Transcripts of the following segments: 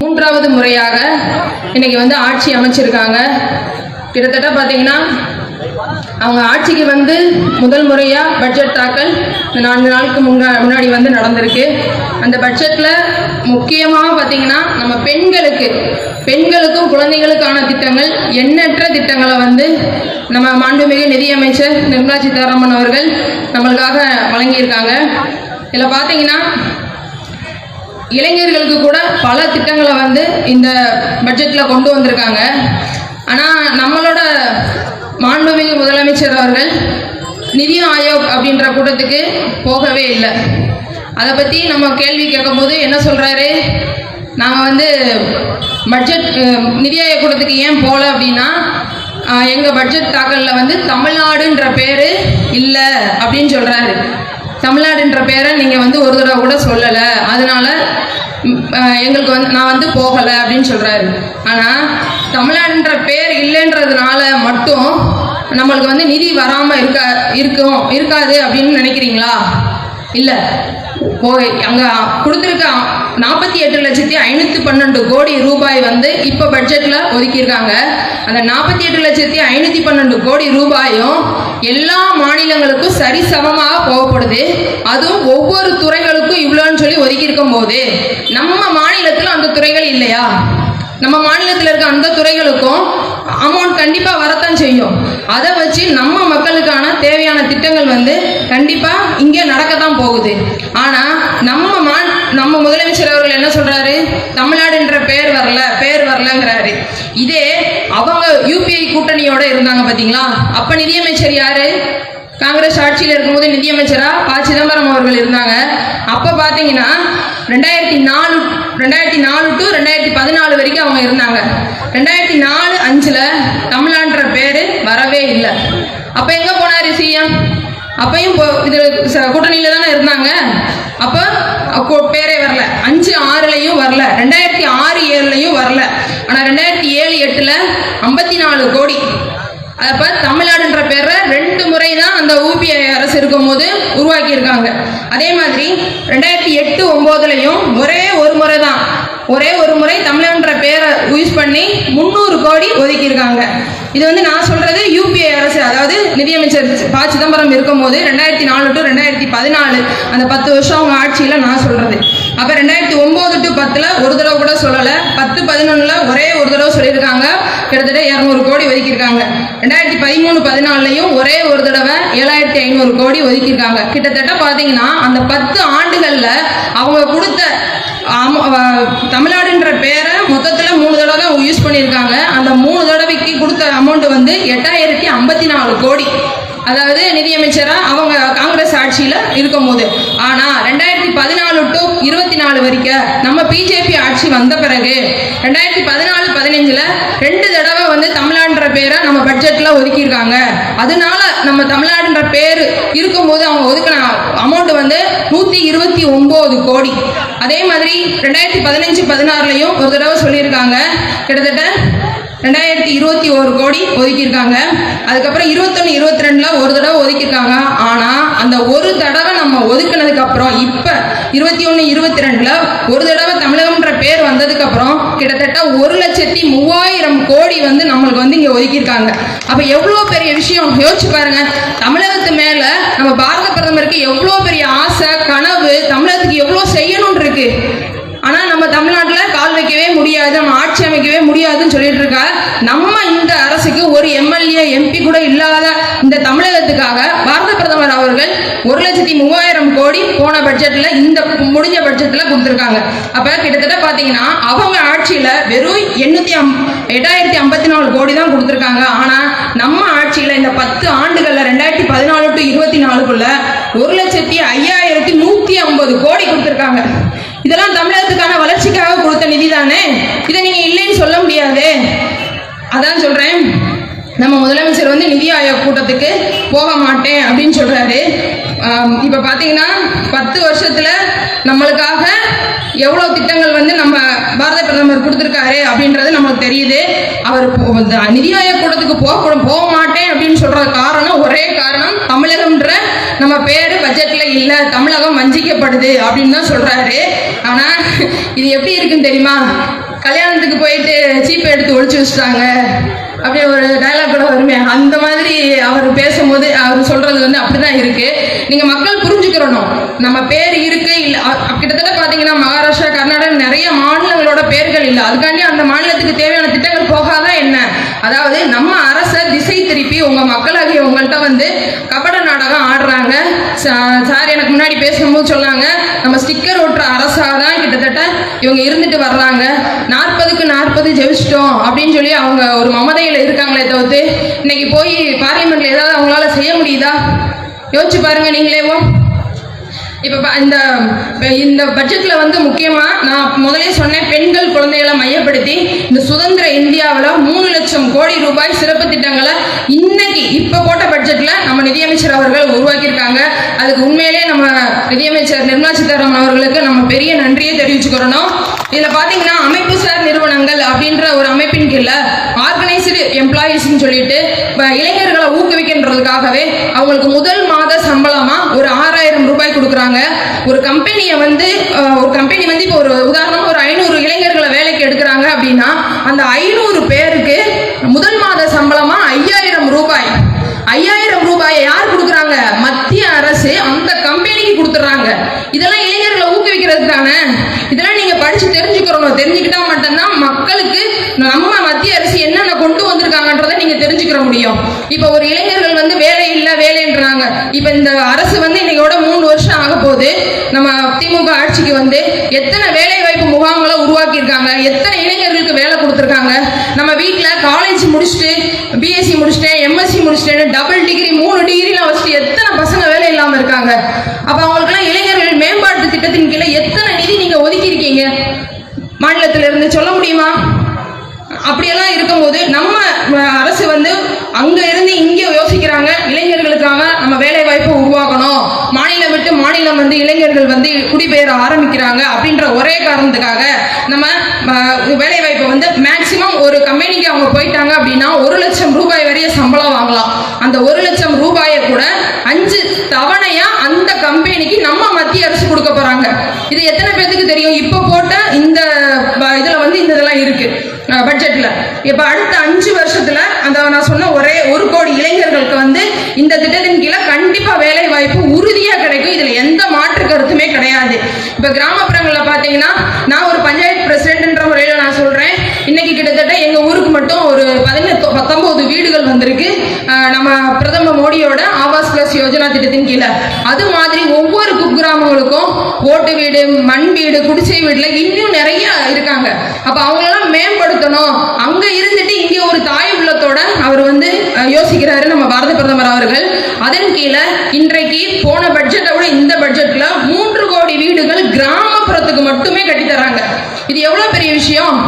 மூன்றாவது முறையாக இன்னைக்கு வந்து ஆட்சி அமைச்சிருக்காங்க. கிட்டத்தட்ட பார்த்தீங்கன்னா அவங்க ஆட்சிக்கு வந்து முதல் முறையாக பட்ஜெட் தாக்கல் இந்த நான்கு நாளுக்கு முன்னா முன்னாடி வந்து நடந்திருக்கு. அந்த பட்ஜெட்டில் முக்கியமாக பார்த்தீங்கன்னா நம்ம பெண்களுக்கு பெண்களுக்கும் குழந்தைகளுக்கான திட்டங்கள் எண்ணற்ற திட்டங்களை வந்து நம்ம மாண்புமிகு நிதியமைச்சர் நிர்மலா சீதாராமன் அவர்கள் நம்மளுக்காக வழங்கியிருக்காங்க. இதில் பார்த்தீங்கன்னா இளைஞர்களுக்கு கூட பல திட்டங்களை வந்து இந்த பட்ஜெட்டில் கொண்டு வந்திருக்காங்க. ஆனால் நம்மளோட மாண்புமிகு முதலமைச்சர் அவர்கள் நிதி ஆயோக் அப்படின்ற கூட்டத்துக்கு போகவே இல்லை. அதை பற்றி நம்ம கேள்வி கேட்கும்போது என்ன சொல்கிறாரு நாங்கள் வந்து பட்ஜெட் நிதி ஆயோக் கூட்டத்துக்கு ஏன் போகல அப்படின்னா எங்கள் பட்ஜெட் தாக்கலில் வந்து தமிழ்நாடுன்ற பேர் இல்லை அப்படின்னு சொல்கிறாரு தமிழ்நாடுன்ற பேரை நீங்கள் வந்து ஒரு தடவை கூட சொல்லலை அதனால ம், அஹ், எங்களுக்கு வந்து போகலை அப்படின்னு சொல்கிறாரு ஆனால் தமிழ்நாடுன்ற பேர் இல்லைன்றதுனால மட்டும் நம்மளுக்கு வந்து நிதி வராமல் இருக்க இருக்கும் இருக்காது அப்படின்னு நினைக்கிறீங்களா? இல்லை. அங்கே கொடுத்துருக்க நாற்பத்தி எட்டு லட்சத்தி ஐநூற்றி பன்னெண்டு கோடி ரூபாய் வந்து இப்போ பட்ஜெட்டில் ஒதுக்கியிருக்காங்க. அந்த நாற்பத்தி எட்டு லட்சத்தி ஐநூற்றி பன்னெண்டு கோடி ரூபாயும் எல்லா மாநிலங்களுக்கும் சரிசமமாக போகப்படுது. அதுவும் ஒவ்வொரு துறைகளுக்கும் இவ்வளோன்னு சொல்லி ஒதுக்கியிருக்கும் போது நம்ம மாநிலத்தில் அந்த துறைகள் இல்லையா? நம்ம மாநிலத்தில் இருக்க அந்த துறைகளுக்கும் அமௌண்ட் கண்டிப்பாக வரத்தான் செய்யும். அதை வச்சு நம்ம மக்களுக்கான தேவையான திட்டங்கள் வந்து கண்டிப்பாக இங்கே நடக்கத்தான் போகுது. ஆனால் நம்ம மா நம்ம முதலமைச்சர் அவர்கள் என்ன சொல்கிறாரு தமிழ்நாடுன்ற பேர் வரல பேர் வரலங்கிறாரு. இதே அவங்க யூபிஐ கூட்டணியோட இருந்தாங்க பார்த்தீங்களா அப்போ நிதியமைச்சர் யாரு? காங்கிரஸ் ஆட்சியில் இருக்கும்போது நிதியமைச்சராக ப. சிதம்பரம் அவர்கள் இருந்தாங்க. அப்போ பார்த்தீங்கன்னா ரெண்டாயிரத்தி நாலு ரெண்டாயிரத்தி நாலு டு ரெண்டாயிரத்தி பதினாலு வரைக்கும் அவங்க இருந்தாங்க. ரெண்டாயிரத்தி நாலு அஞ்சில் தமிழான்ற பேர் வரவே இல்லை. அப்போ எங்கே போனார் சிஎம் அப்பையும் இது கூட்டணியில் தானே இருந்தாங்க. அப்போ பேரே வரல. அஞ்சு ஆறுலையும் வரல. ரெண்டாயிரத்தி ஆறு ஏழுலையும் வரல. ஆனால் ரெண்டாயிரத்தி ஏழு எட்டில் ஐம்பத்தி நாலு கோடி. அப்போ தமிழ்நாடுன்ற பேரை ரெண்டு முறை அந்த ஊபிஐ அரசு இருக்கும்போது உருவாக்கியிருக்காங்க. அதே மாதிரி ரெண்டாயிரத்தி எட்டு ஒம்போதுலையும் ஒரே ஒரு முறை தான் ஒரே ஒரு முறை தமிழன்ற பேரை யூஸ் பண்ணி முந்நூறு கோடி ஒதுக்கியிருக்காங்க. இது வந்து நான் சொல்றது யூபிஐ அரசு அதாவது நிதியமைச்சர் ப. சிதம்பரம் இருக்கும்போது ரெண்டாயிரத்தி நாலு டு ரெண்டாயிரத்தி பதினாலு அந்த பத்து வருஷம் அவங்க ஆட்சியில் நான் சொல்றது. அப்போ ரெண்டாயிரத்தி ஒம்பது டு பத்தில் ஒரு தடவை கூட சொல்லலை. பத்து பதினொன்றில் ஒரே ஒரு தடவை சொல்லியிருக்காங்க. கிட்டத்தட்ட இரநூறு கோடி ஒதுக்கியிருக்காங்க. ரெண்டாயிரத்தி பதிமூணு பதினாலையும் ஒரே ஒரு தடவை ஏழாயிரத்தி ஐநூறு கோடி ஒதுக்கியிருக்காங்க. கிட்டத்தட்ட பார்த்தீங்கன்னா அந்த பத்து ஆண்டுகளில் அவங்க கொடுத்த தமிழ்நாடுன்ற பேரை மொத்தத்தில் மூணு தடவை தான் யூஸ் பண்ணியிருக்காங்க. அந்த மூணு தடவைக்கு கொடுத்த அமௌண்ட் வந்து எட்டாயிரத்தி ஐம்பத்தி நாலு கோடி. அதாவது நிதியமைச்சராக அவங்க காங்கிரஸ் ஆட்சியில் இருக்கும் போது ஆனால் ரெண்டாயிரத்தி பதினாலு டு இருபத்தி நாலு வரைக்கும் நம்ம பிஜேபி ஆட்சி வந்த பிறகு ரெண்டாயிரத்தி பதினாலு பதினஞ்சில் ரெண்டு தடவை வந்து தமிழ்நாடுன்ற பேரை நம்ம பட்ஜெட்டில் ஒதுக்கியிருக்காங்க. அதனால நம்ம தமிழ்நாடுன்ற பேர் இருக்கும்போது அவங்க ஒதுக்கின அமௌண்ட் வந்து நூற்றி இருபத்தி ஒம்பது கோடி. அதே மாதிரி ரெண்டாயிரத்தி பதினஞ்சு பதினாறுலையும் ஒரு தடவை சொல்லியிருக்காங்க. கிட்டத்தட்ட ரெண்டாயிரத்தி இருபத்தி ஒரு கோடி ஒதுக்கியிருக்காங்க. அதுக்கப்புறம் இருபத்தொன்று இருபத்தி ரெண்டில் ஒரு தடவை ஒதுக்கியிருக்காங்க. ஆனால் அந்த ஒரு தடவை நம்ம ஒதுக்கினதுக்கப்புறம் இப்போ இருபத்தி ஒன்று இருபத்தி ரெண்டில் ஒரு தடவை தமிழகம்ன்ற பேர் வந்ததுக்கப்புறம் கிட்டத்தட்ட ஒரு லட்சத்தி மூவாயிரம் கோடி வந்து நம்மளுக்கு வந்து இங்கே ஒதுக்கியிருக்காங்க. அப்போ எவ்வளோ பெரிய விஷயம்? யோசிச்சு பாருங்க. தமிழகத்து மேலே நம்ம பாரத பிரதமருக்கு எவ்வளோ பெரிய ஆசை கனவு தமிழகத்துக்கு எவ்வளோ செய்யணும்னு இருக்கு. ஆனால் நம்ம தமிழ்நாட்டில் அமைக்கவே முடியாது நம்ம ஆட்சி அமைக்கவே முடியாதுன்னு சொல்லிட்டு இருக்கா. நம்ம இந்த அரசுக்கு ஒரு எம்எல்ஏ எம்பி கூட இல்லாத இந்த தமிழகத்துக்காக பாரத பிரதமர் அவர்கள் ஒரு லட்சத்தி மூவாயிரம் கோடி போன பட்ஜெட்டில் இந்த முடிஞ்ச பட்ஜெட்டில் கொடுத்துருக்காங்க. அப்போ கிட்டத்தட்ட பார்த்தீங்கன்னா அவங்க ஆட்சியில் வெறும் எண்ணூற்றி அம் எட்டாயிரத்தி ஐம்பத்தி நாலு கோடி தான் கொடுத்துருக்காங்க. ஆனால் நம்ம ஆட்சியில் இந்த பத்து ஆண்டுகளில் ரெண்டாயிரத்தி பதினாலு டு இருபத்தி நாலுக்குள்ள ஒரு லட்சத்தி ஐயாயிரத்தி நூற்றி ஐம்பது கோடி கொடுத்துருக்காங்க. இதெல்லாம் தமிழகத்துக்கான வளர்ச்சிக்காக கொடுத்த நிதி தானே இதை நீங்க இல்லைன்னு சொல்ல முடியாது. அதான் சொல்றேன். நம்ம முதலமைச்சர் வந்து நிதி ஆயோக் கூட்டத்துக்கு போக மாட்டேன் அப்படின்னு சொல்றாரு. இப்போ இப்ப பாத்தீங்கன்னா பத்து வருஷத்துல நம்மளுக்காக எவ்வளோ திட்டங்கள் வந்து நம்ம பாரத பிரதமர் கொடுத்துருக்காரு அப்படின்றது நமக்கு தெரியுது. அவர் நிதி ஆயோக் கூட்டத்துக்கு போக போக மாட்டேன் அப்படின்னு சொல்ற காரணம் ஒரே காரணம் தமிழகம்ன்ற நம்ம பேர் பட்ஜெட்ல இல்ல தமிழகம் வஞ்சிக்கப்படுது அப்படின்னு தான் சொல்றாரு. ஆனா இது எப்படி இருக்குன்னு தெரியுமா? கல்யாணத்துக்கு போயிட்டு சீப்பை எடுத்து ஒழிச்சு வச்சுட்டாங்க. அப்படி ஒரு டைலாக் கூட வருமே. அந்த மாதிரி அவர் பேசும்போது அவர் சொல்றது வந்து அப்படிதான் இருக்கு. நீங்க மக்கள் புரிஞ்சுக்கிறணும். நம்ம பேர் இருக்கு இல்ல கிட்டத்தட்ட பாத்தீங்கன்னா மகாராஷ்டிரா கர்நாடகா நிறைய மாநிலங்களோட பேர்கள் இல்லை. அதுக்காண்டி அந்த மாநிலத்துக்கு தேவை திட்டங்கள் போகாதா என்ன அதாவது நம்ம அரசை திசை திருப்பி உங்க மக்களாகிய உங்கள்கிட்ட வந்து கபட நாடகம் ஆடுறாங்க சா- சார் எனக்கு முன்னாடி பேசும்போது சொன்னாங்க நம்ம ஸ்டிக்கர் ஒட்டுற அரசாக தான் கிட்டத்தட்ட இவங்க இருந்துட்டு வர்றாங்க. நாற்பதுக்கு நாற்பது ஜெயிச்சிட்டோம் அப்படின்னு சொல்லி அவங்க ஒரு மமதையில் இருக்காங்களே தவிர்த்து இன்னைக்கு போய் பார்லிமெண்ட்ல ஏதாவது அவங்களால செய்ய முடியுதா? யோசிச்சு பாருங்க நீங்களேவும் இப்போ ப- இந்த இந்த பட்ஜெட்டில் வந்து முக்கியமாக நான் முதலே சொன்னேன் பெண்கள் குழந்தைகளை மையப்படுத்தி இந்த சுதந்திர இந்தியாவில் மூணு லட்சம் கோடி ரூபாய் சிறப்பு திட்டங்களை இன்னைக்கு இப்போ போட்ட பட்ஜெட்டில் நம்ம நிதியமைச்சர் அவர்கள் உருவாக்கியிருக்காங்க. அதுக்கு உண்மையிலே நம்ம நிதியமைச்சர் நிர்மலா சீதாராமன் அவர்களுக்கு நம்ம பெரிய நன்றியை தெரிவிச்சுக்கிறோம். இதில் பார்த்தீங்கன்னா அமைப்பு சார் நிறுவனங்கள் அப்படின்ற ஒரு அமைப்பின் கீழே ஆர்கனைஸ்டு எம்ப்ளாயீஸ்னு சொல்லிட்டு இப்போ இளைஞர்களை ஊக்குவிக்கின்றதுக்காகவே அவங்களுக்கு முதல் மாத சம்பளமா ஒரு ஆறாயிரம் ரூபாய் கொடுக்குறாங்க ஒரு கம்பெனியை வந்து ஒரு கம்பெனி வந்து இப்போ ஒரு உதாரணமா ஒரு ஐநூறு இளைஞர்களை வேலைக்கு எடுக்கிறாங்க அப்படின்னா அந்த ஐநூறு பேருக்கு முதல் மாத சம்பளமா ஐயாயிரம் ரூபாய். ஐயாயிரம் ரூபாயை யார் கொடுக்குறாங்க? மத்திய அரசு அந்த கம்பெனிக்கு கொடுத்துட்றாங்க. இதெல்லாம் இளைஞர்களை ஊக்குவிக்கிறது தானே? இதெல்லாம் நீங்க படிச்சு தெரிஞ்சுக்கிறணும். தெரிஞ்சுக்கிட்டா மட்டும்தான் மக்களுக்கு நம்ம மத்திய அரசு என்னென்ன கொண்டு வந்திருக்காங்கன்றதை நீங்க தெரிஞ்சுக்கிற முடியும். இப்போ ஒரு இளைஞர்கள் வந்து வேலை இல்லை வேலைன்றாங்க. இப்போ இந்த அரசு வந்து இன்னையோட மூணு வருஷம் ஆக போகுது நம்ம திமுக ஆட்சிக்கு வந்து எத்தனை வேலை வாய்ப்பு முகாம்களை உருவாக்கியிருக்காங்க? எத்தனை இளைஞர்களுக்கு வேலை கொடுத்துருக்காங்க? நம்ம வீட்டில் காலேஜ் முடிச்சுட்டு பிஎஸ்சி முடிச்சுட்டேன் எம்எஸ்சி முடிச்சிட்டேன்னு டபுள் டிகிரி மூணு டிகிரிலாம் வச்சுட்டு எத்தனை பசங்க வேலை இல்லாமல் இருக்காங்க? அப்போ அவங்களுக்குலாம் இளைஞர்கள் மேம்பாட்டு திட்டத்தின் கீழே எத்தனை நிதி நீங்கள் ஒதுக்கியிருக்கீங்க? மாநிலத்திலிருந்து சொல்ல முடியுமா? அப்படியெல்லாம் இருக்கும்போது நம்ம அரசு வந்து அங்கே இருந்து இங்கே யோசிக்கிறாங்க. இளைஞர்களுக்காக நம்ம வேலை வாய்ப்பை உருவாக்கும் மாநிலம் வந்து இளைஞர்கள் வந்து குடிபெயர ஆரம்பிக்கிறாங்க அப்படின்ற ஒரே காரணத்துக்காக நம்ம வேலை வாய்ப்பை வந்து மேக்சிமம் ஒரு கம்பெனிக்கு அவங்க போயிட்டாங்க அப்படின்னா ஒரு லட்சம் ரூபாய் வரைய சம்பளம் வாங்கலாம். அந்த ஒரு லட்சம் ரூபாயை கூட அஞ்சு தவணையா அந்த கம்பெனிக்கு நம்ம மத்திய அரசு கொடுக்க போறாங்க. இது எத்தனை பேர்த்துக்கு தெரியும்? இப்போ போட்ட இந்த இதுல வந்து இந்த இதெல்லாம் இருக்கு. பட்ஜெட்ல இப்ப அடுத்த அஞ்சு வருஷத்துல அந்த நான் சொன்ன ஒரே மாணவர்களுக்கு வந்து இந்த திட்டத்தின் கீழே கண்டிப்பா வேலை வாய்ப்பு உறுதியா கிடைக்கும். இதுல எந்த மாற்று கருத்துமே கிடையாது. இப்ப கிராமப்புறங்கள்ல பாத்தீங்கன்னா நான் ஒரு பஞ்சாயத்து பிரசிடென்ட்ன்ற முறையில நான் சொல்றேன். இன்னைக்கு கிட்டத்தட்ட எங்க ஊருக்கு மட்டும் ஒரு பதினெட்டு பத்தொன்பது வீடுகள் வந்திருக்கு. நம்ம பிரதம மோடியோட ஆவாஸ் பிளஸ் யோஜனா திட்டத்தின் கீழே. அது மாதிரி ஒவ்வொரு குக்கிராமங்களுக்கும் ஓட்டு வீடு மண் வீடு குடிசை வீடுல இன்னும் நிறைய இருக்காங்க. அப்ப அவங்களெல்லாம் மேம்படுத்தணும். அங்க இருந்துட்டு இங்க ஒரு தாய் உள்ளத்தோட அவர் வந்து யோசிக்கிறாரு நம்ம பாரத பிரதமர் அவர்கள். அதன் கீழே இன்றைக்கு போன பட்ஜெட்டை விட இந்த பட்ஜெட்ல மூன்று கோடி வீடுகள் கிராமப்புறத்துக்கு மட்டுமே கட்டித்தராங்க. இது எவ்வளவு பெரிய விஷயம்?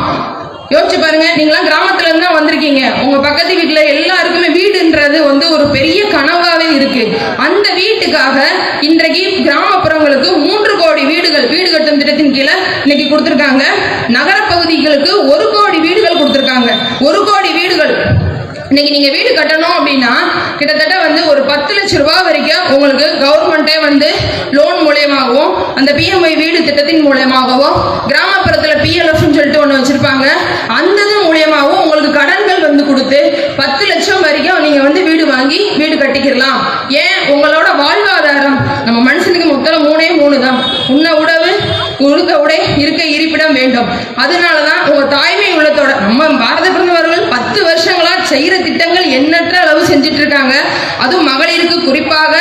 யோசிச்சு பாருங்க நீங்களாம் கிராமத்துல இருந்து தான் வந்திருக்கீங்க. உங்க பக்கத்து வீட்டுல எல்லாருக்குமே வீடுன்றது வந்து ஒரு பெரிய கனவாவே இருக்கு. அந்த வீட்டுக்காக இன்றைக்கு கிராமப்புறங்களுக்கு மூன்று கோடி வீடுகள் வீடு கட்டும் திட்டத்தின் கீழே இன்னைக்கு கொடுத்துருக்காங்க. நகரப்பகுதிகளுக்கு ஒரு கோடி வீடுகள் கொடுத்துருக்காங்க. ஒரு கோடி வீடுகள் இன்னைக்கு நீங்க வீடு கட்டணும் அப்படின்னா கிட்டத்தட்ட வந்து ஒரு பத்து லட்ச ரூபாய் வரைக்கும் உங்களுக்கு கவர்மெண்ட்டே வந்து லோன் மூலியமாகவும் அந்த பிஎம்ஐ வீடு திட்டத்தின் மூலியமாகவும் கிராமப்புறத்துல பிஎல்எஃப்னு சொல்லிட்டு ஒன்று வச்சிருப்பாங்க. அந்த இது மூலியமாகவும் உங்களுக்கு கடன்கள் வந்து கொடுத்து பத்து லட்சம் வரைக்கும் நீங்க வந்து வீடு வாங்கி வீடு கட்டிக்கிடலாம். ஏன்? உங்களோட வாழ்வாதாரம் நம்ம மனுஷனுக்கு மொத்தம் மூணே மூணு தான். உண்ண உணவு உடுக்க உடை இருக்க இருப்பிடம் வேண்டும். அதனால தான் உங்க தாய்மை உள்ளத்தோட நம்ம பாரத பிரதமர்கள் செய்கிற திட்டங்கள் எண்ணற்ற அளவு செஞ்சுட்டு இருக்காங்க அதுவும் மகளிருக்கு குறிப்பாக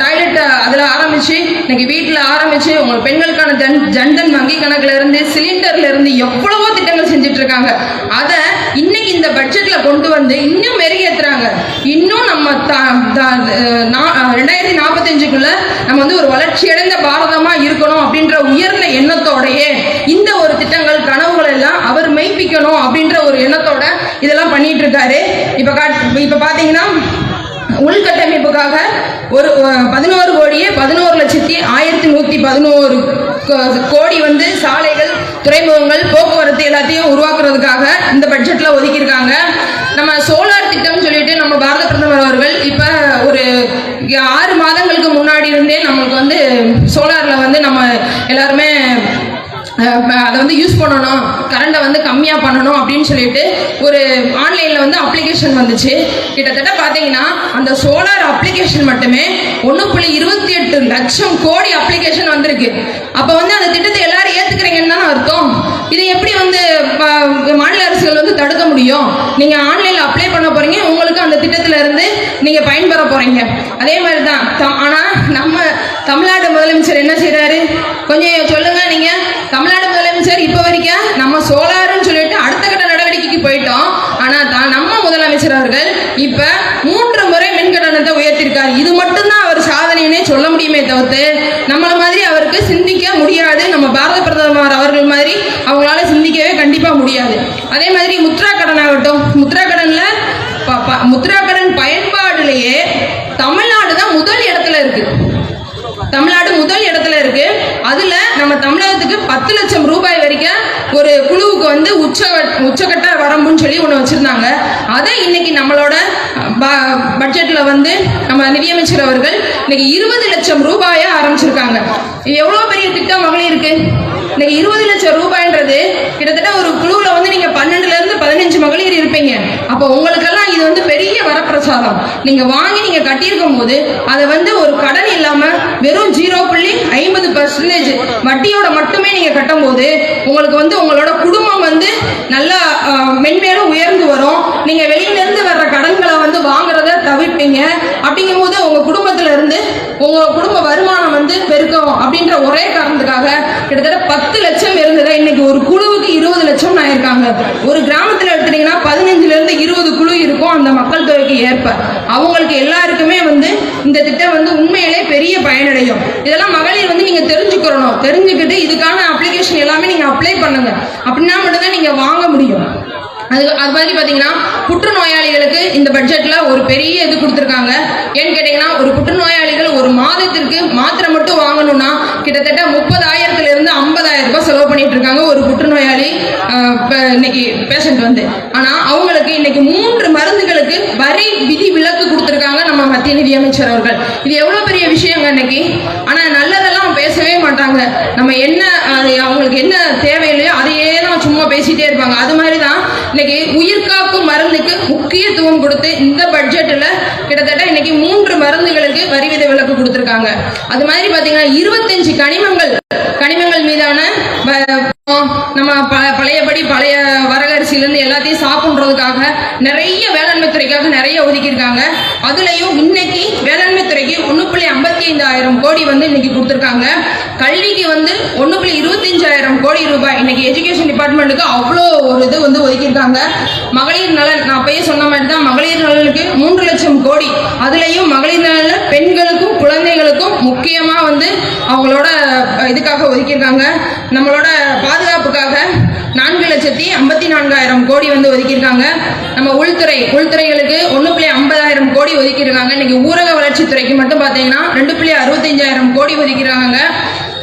டாய்லெட் அதில் ஆரம்பிச்சு இன்னைக்கு வீட்டில் ஆரம்பிச்சு உங்க பெண்களுக்கான ஜன் ஜன்தன் வங்கி கணக்குல இருந்து சிலிண்டர்ல இருந்து எவ்வளவோ திட்டங்கள் செஞ்சுட்டு இருக்காங்க அதை இன்னைக்கு இந்த பட்ஜெட்ல கொண்டு வந்து இன்னும் மெருகேற்றுறாங்க இன்னும் நம்ம த- நா- ரெண்டாயிரத்தி நாற்பத்தஞ்சுக்குள்ள நம்ம வந்து ஒரு வளர்ச்சியடைந்த பாரதமா இருக்கணும் அப்படின்ற உயர்ந்த எண்ணத்தோடையே இந்த ஒரு திட்டங்கள் கனவுகள் எல்லாம் அவர் மெய்ப்பிக்கணும் அப்படின்ற ஒரு எண்ணத்தோட இதெல்லாம் பண்ணிட்டு இருக்காரு இப்போ காட் இப்போ பார்த்தீங்கன்னா உள்கட்டமைப்புக்காக ஒரு பதினோரு கோடியே பதினோரு லட்சத்தி ஆயிரத்தி நூற்றி பதினோரு கோ- கோடி வந்து சாலைகள் துறைமுகங்கள் போக்குவரத்து எல்லாத்தையும் உருவாக்குறதுக்காக இந்த பட்ஜெட்டில் ஒதுக்கியிருக்காங்க. நம்ம சோலார் திட்டம் சொல்லிட்டு நம்ம பாரத பிரதமர் அவர்கள் இப்போ ஒரு ஆறு மாதங்களுக்கு முன்னாடி இருந்தே நம்மளுக்கு வந்து சோலாரில் வந்து நம்ம எல்லாருமே அதை வந்து யூஸ் பண்ணணும். கரண்ட்டை வந்து கம்மியாக பண்ணணும் அப்படின்னு சொல்லிட்டு ஒரு ஆன்லைனில் வந்து அப்ளிகேஷன் வந்துச்சு. கிட்டத்தட்ட பார்த்தீங்கன்னா அந்த சோலார் அப்ளிகேஷன் மட்டுமே ஒன்று புள்ளி இருபத்தி எட்டு லட்சம் கோடி அப்ளிகேஷன் வந்திருக்கு. அப்போ வந்து அந்த திட்டத்தை எல்லாரும் ஏற்றுக்கிறீங்கன்னு தானே அர்த்தம். இதை எப்படி வந்து ப- மாநில அரசுகள் வந்து தடுக்க முடியும்? நீங்கள் ஆன்லைனில் அப்ளை பண்ண போகிறீங்க உங்களுக்கு அந்த திட்டத்தில் இருந்து நீங்கள் பயன்பெற போகிறீங்க அதே மாதிரி தான் ஆனால் நம்ம தமிழ்நாடு முதலமைச்சர் என்ன செய்கிறாரு கொஞ்சம் சொல்லுங்கள் நீங்கள் தமிழ்நாடு முதலமைச்சர் இப்போ வரைக்கும் நம்ம சோலாருன்னு சொல்லிட்டு அடுத்த கட்ட நடவடிக்கைக்கு போயிட்டோம் ஆனால் தான் நம்ம முதலமைச்சர் அவர்கள் மூன்று முறை மின் கட்டணத்தை உயர்த்திருக்காரு இது மட்டும்தான் அவர் சாதனைன்னே சொல்ல முடியுமே தவிர்த்து நம்மளை மாதிரி அவருக்கு சிந்திக்க முடியாது. நம்ம பாரத பிரதமர் அவர்கள் மாதிரி அவங்களால சிந்திக்கவே கண்டிப்பாக முடியாது. அதே மாதிரி முத்ரா கடன் ஆகட்டும். முத்ரா கடன்ல ப- ப- முத்ரா கடன் பயன்பாடுலேயே தமிழ்நாடு தான் முதல் இடத்துல இருக்கு. தமிழ்நாடு முதல் இடத்துல இருக்கு. அதுல நம்ம தமிழகத்துக்கு பத்து லட்சம் ரூபாய் வரைக்கும் ஒரு குழுவுக்கு வந்து உச்ச உச்சகட்ட வரம்புன்னு சொல்லி ஒன்று வச்சுருந்தாங்க. அதை இன்னைக்கு நம்மளோட ப- பட்ஜெட்டில் வந்து நம்ம நிதியமைச்சர் அவர்கள் இன்னைக்கு இருபது லட்சம் ரூபாயை ஆரம்பிச்சிருக்காங்க. எவ்வளோ பெரிய திட்டம் மகளிருக்கு? இன்னைக்கு இருபது லட்சம் ரூபாய்ன்றது கிட்டத்தட்ட ஒரு குழுவில் வந்து நீங்கள் பன்னெண்டுலேருந்து பதினஞ்சு மகளிர் இருப்பீங்க. அப்போ உங்களுக்கெல்லாம் இது வந்து பெரிய வரப்பிரசாதம். நீங்கள் வாங்கி நீங்கள் கட்டியிருக்கும் போது அதை வந்து ஒரு கடன் இல்லாமல் வெறும் ஜீரோ புள்ளி வட்டியோட மட்டுமே நீங்க கட்டும் போது உங்களுக்கு வந்து உங்களோட குடும்பம் வந்து நல்லா மென்மேலும் உயர்ந்து வரும். நீங்க வெளியிலிருந்து வர்ற கடன்களை வந்து வாங்குறத தவிர்ப்பீங்க. அப்படிங்கும் போது உங்க குடும்பத்துல இருந்து உங்க குடும்ப வருமானம் வந்து பெருக்கும் அப்படின்ற ஒரே காரணத்துக்காக கிட்டத்தட்ட பத்து லட்சம் இருந்தது? இன்னைக்கு ஒரு குழுவுக்கு இருபது லட்சம் ஆயிருக்காங்க. ஒரு கிராமத்துல எடுத்துட்டீங்கன்னா பதினஞ்சுல இருந்து இருபது குழு இருக்கும் அந்த மக்கள் தொகைக்கு ஏற்ப. அவங்களுக்கு எல்லாருக்குமே வந்து இந்த திட்டம் வந்து உண்மையிலே பெரிய பயனடையும். இதெல்லாம் மகளிர் வந்து நீங்க தெரிஞ்சுக்கிறணும் தெரிஞ்சுக்கிட்டு இதுக்கான அப்ளிகேஷன் எல்லாமே நீங்க அப்ளை பண்ணுங்க. அப்படின்னா மட்டும்தான் நீங்க வாங்க முடியும். அது அது மாதிரி பார்த்தீங்கன்னா புற்றுநோயாளிகளுக்கு இந்த பட்ஜெட்டில் ஒரு பெரிய இது கொடுத்துருக்காங்க. ஏன்னு கேட்டிங்கன்னா ஒரு புற்றுநோயாளிகள் ஒரு மாதத்திற்கு மாத்திரை மட்டும் வாங்கணும்னா கிட்டத்தட்ட முப்பதாயிரத்துலேருந்து ஐம்பதாயிரம் ரூபாய் செலவு பண்ணிட்டு இருக்காங்க ஒரு புற்றுநோயாளி இப்போ இன்னைக்கு பேஷண்ட் வந்து. ஆனால் அவங்களுக்கு இன்னைக்கு மூன்று மருந்துகளுக்கு வரி விதி விலக்கு கொடுத்துருக்காங்க நம்ம மத்திய நிதியமைச்சர் அவர்கள். இது எவ்வளோ பெரிய விஷயங்க இன்னைக்கு? ஆனால் நல்லதெல்லாம் பேசவே மாட்டாங்க. நம்ம என்ன அது அவங்களுக்கு என்ன தேவையில்லையோ அதையே தான் சும்மா பேசிகிட்டே இருப்பாங்க. அது மாதிரி தான் இன்னைக்கு உயிர்காக்கும் மருந்துக்கு முக்கியத்துவம் கொடுத்து இந்த பட்ஜெட்டில் கிட்டத்தட்ட இன்னைக்கு மூன்று மருந்துகளுக்கு வரி வித விலக்கு கொடுத்துருக்காங்க. அது மாதிரி பார்த்தீங்கன்னா இருபத்தஞ்சு கனிமங்கள் கனிமங்கள் மீதான நம்ம ப பழையபடி பழைய இருந்து எல்லாத்தையும் சாப்பிட்றதுக்காக நிறைய வேளாண்மை துறைக்காக நிறைய ஒதுக்கியிருக்காங்க. அதுலேயும் இன்னைக்கு வேளாண்மை துறைக்கு ஒன்று புள்ளி ஐம்பத்தி ஐந்தாயிரம் கோடி வந்து இன்னைக்கு கொடுத்துருக்காங்க. கல்விக்கு வந்து ஒன்று புள்ளி இருபத்தஞ்சாயிரம் கோடி ரூபாய் இன்னைக்கு எஜுகேஷன் டிபார்ட்மெண்ட்டுக்கு அவ்வளோ ஒரு இது வந்து ஒதுக்கியிருக்காங்க. மகளிர் நலன் நான் அப்பயே சொன்ன மாதிரி தான் மகளிர் நலனுக்கு மூன்று லட்சம் கோடி. அதுலேயும் மகளிர் நலனில் பெண்களுக்கும் குழந்தைகளுக்கும் முக்கியமாக வந்து அவங்களோட இதுக்காக ஒதுக்கியிருக்காங்க. நம்மளோட பாதுகாப்புக்காக நான்கு லட்சத்தி ஐம்பத்தி நான்காயிரம் கோடி வந்து ஒதுக்கியிருக்காங்க. நம்ம உள்துறை உள்துறைகளுக்கு ஒன்று புள்ளி ஐம்பதாயிரம் கோடி ஒதுக்கியிருக்காங்க. இன்னைக்கு ஊரக வளர்ச்சித்துறைக்கு மட்டும் பார்த்தீங்கன்னா ரெண்டு புள்ளி அறுபத்தஞ்சாயிரம் கோடி ஒதுக்கியிருக்காங்க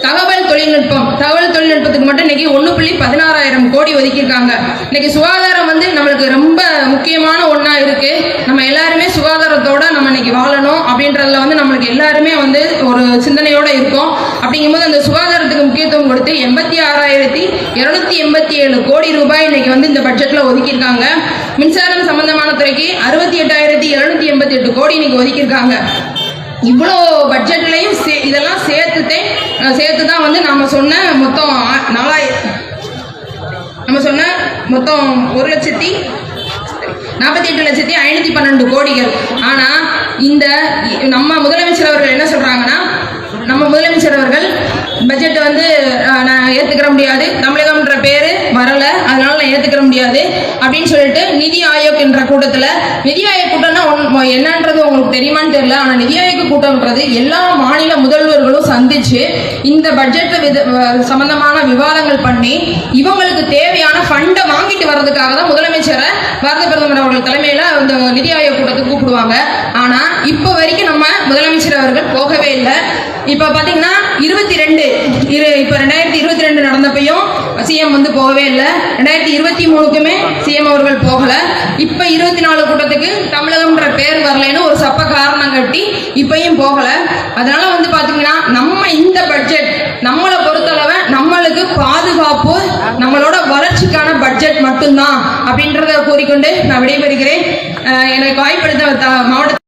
தகவல் தொழில்நுட்பம் தகவல் தொழில்நுட்பத்துக்கு மட்டும் இன்னைக்கு ஒன்று புள்ளி பதினாறாயிரம் கோடி ஒதுக்கியிருக்காங்க. இன்னைக்கு சுகாதாரம் வந்து நம்மளுக்கு ரொம்ப முக்கியமான ஒன்றா இருக்கு. நம்ம எல்லாருமே சுகாதாரத்தோட நம்ம இன்னைக்கு வாழணும் அப்படின்றதுல வந்து நம்மளுக்கு எல்லாருமே வந்து ஒரு சிந்தனையோட இருக்கும். அப்படிங்கும்போது அந்த சுகாதாரத்துக்கு முக்கியத்துவம் கொடுத்து எண்பத்தி ஆறாயிரத்தி இருநூத்தி எண்பத்தி ஏழு கோடி ரூபாய் இன்னைக்கு வந்து இந்த பட்ஜெட்ல ஒதுக்கியிருக்காங்க. மின்சாரம் சம்பந்தமான துறைக்கு அறுபத்தி எட்டாயிரத்தி எழுநூத்தி எண்பத்தி எட்டு கோடி இன்னைக்கு ஒதுக்கியிருக்காங்க. இவ்வளோ பட்ஜெட்லையும் சே இதெல்லாம் சேர்த்துட்டே சேர்த்து தான் வந்து நம்ம சொன்ன மொத்தம் ஆ- நாலாயிரம் நம்ம சொன்ன மொத்தம் ஒரு லட்சத்தி நாற்பத்தி எட்டு லட்சத்தி ஐநூற்றி பன்னெண்டு கோடிகள். ஆனால் இந்த நம்ம முதலமைச்சர் அவர்கள் என்ன சொல்கிறாங்கன்னா நம்ம முதலமைச்சர் அவர்கள் பட்ஜெட் வந்து நான் ஏற்றுக்கிற முடியாது. தமிழகம் வரல. அதனால நான் ஏற்றுக்கிற முடியாது. அப்படின்னு சொல்லிட்டு நிதி ஆயோக் என்ற கூட்டத்தில் நிதி ஆயோக் கூட்டம்னா ஒன்- என்னன்றது உங்களுக்கு தெரியுமான்னு தெரியல. ஆனால் நிதி ஆயோக் கூட்டம்ன்றது எல்லா மாநில முதல்வர்களும் சந்திச்சு இந்த பட்ஜெட் வித சம்பந்தமான விவாதங்கள் பண்ணி இவங்களுக்கு தேவையான ஃபண்டை வாங்கிட்டு வர்றதுக்காக தான் முதலமைச்சரை பாரத பிரதமர் அவர்கள் தலைமையில் இந்த நிதி ஆயோக் கூட்டத்துக்கு கூப்பிடுவாங்க. ஆனால் இப்போ வரைக்கும் நம்ம முதலமைச்சர் அவர்கள் போகவே இல்லை. இப்போ பார்த்தீங்கன்னா இருபத்தி ரெண்டு இரு இப்போ ரெண்டாயிரத்தி இருபத்தி ரெண்டு நடந்தப்பையும் சிஎம் வந்து போகவே இல்லை. ரெண்டாயிரத்தி இருபத்தி மூணுக்குமே சிஎம் அவர்கள் போகலை. இப்போ இருபத்தி நாலு கூட்டத்துக்கு தமிழகம்ன்ற பேர் வரலைன்னு ஒரு சப்ப காரணம் கட்டி இப்பயும் போகலை. அதனால வந்து பார்த்தீங்கன்னா நம்ம இந்த பட்ஜெட் நம்மளை பொறுத்தளவை நம்மளுக்கு பாதுகாப்பு நம்மளோட வளர்ச்சிக்கான பட்ஜெட் மட்டும்தான் அப்படின்றத கூறிக்கொண்டு நான் விடைபெறுகிறேன். எனக்கு வாய்ப்பளித்த மாவட்ட